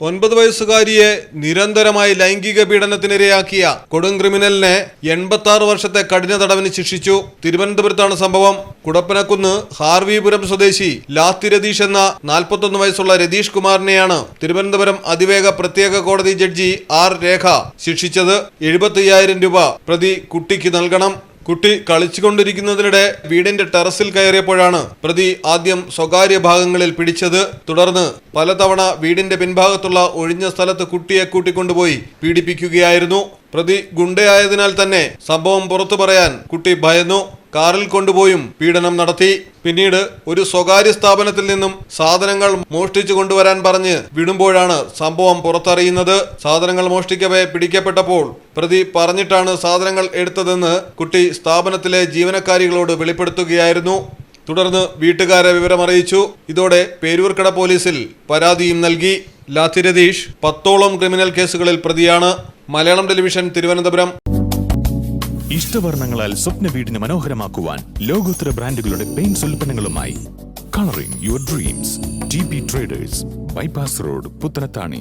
ഒൻപത് വയസ്സുകാരിയെ നിരന്തരമായി ലൈംഗിക പീഡനത്തിനിരയാക്കിയ കൊടും ക്രിമിനലിനെ എൺപത്തി ആറ് വർഷത്തെ കഠിന തടവിന് ശിക്ഷിച്ചു. തിരുവനന്തപുരത്താണ് സംഭവം. കുടപ്പനക്കുന്ന് ഹാർവിപുരം സ്വദേശി ലാത്തി രതീഷ് എന്ന നാൽപ്പത്തൊന്ന് വയസ്സുള്ള രതീഷ് കുമാറിനെയാണ് തിരുവനന്തപുരം അതിവേഗ പ്രത്യേക കോടതി ജഡ്ജി ആർ രേഖ ശിക്ഷിച്ചത്. എഴുപത്തയ്യായിരം രൂപ പ്രതി കുട്ടിക്ക് നൽകണം. കുട്ടി കളിച്ചുകൊണ്ടിരിക്കുന്നതിനിടെ വീടിന്റെ ടെറസിൽ കയറിയപ്പോഴാണ് പ്രതി ആദ്യം സ്വകാര്യ ഭാഗങ്ങളിൽ പിടിച്ചത്. തുടർന്ന് പലതവണ വീടിന്റെ പിൻഭാഗത്തുള്ള ഒഴിഞ്ഞ സ്ഥലത്ത് കുട്ടിയെ കൂട്ടിക്കൊണ്ടുപോയി പീഡിപ്പിക്കുകയായിരുന്നു. പ്രതി ഗുണ്ടയായതിനാൽ തന്നെ സംഭവം പുറത്തു പറയാൻ കുട്ടി ഭയന്നു. കാറിൽ കൊണ്ടുപോയും പീഡനം നടത്തി. പിന്നീട് ഒരു സ്വകാര്യ സ്ഥാപനത്തിൽ നിന്നും സാധനങ്ങൾ മോഷ്ടിച്ചു കൊണ്ടുവരാൻ പറഞ്ഞ് വിടുമ്പോഴാണ് സംഭവം പുറത്തറിയുന്നത്. സാധനങ്ങൾ മോഷ്ടിക്കവേ പിടിക്കപ്പെട്ടപ്പോൾ പ്രതി പറഞ്ഞിട്ടാണ് സാധനങ്ങൾ എടുത്തതെന്ന് കുട്ടി സ്ഥാപനത്തിലെ ജീവനക്കാരികളോട് വെളിപ്പെടുത്തുകയായിരുന്നു. തുടർന്ന് വീട്ടുകാരെ വിവരമറിയിച്ചു. ഇതോടെ പേരൂർക്കട പോലീസിൽ പരാതിയും നൽകി. ലാത്തി രതീഷ് പത്തോളം ക്രിമിനൽ കേസുകളിൽ പ്രതിയാണ്. മലയാളം ടെലിവിഷൻ തിരുവനന്തപുരം. ഇഷ്ടവർണങ്ങളാൽ സ്വപ്ന വീടിന് മനോഹരമാക്കുവാൻ ലോകോത്തര ബ്രാൻഡുകളുടെ paints ഉൽപ്പന്നങ്ങളുമായി colouring your dreams T P traders bypass road Puthanathani.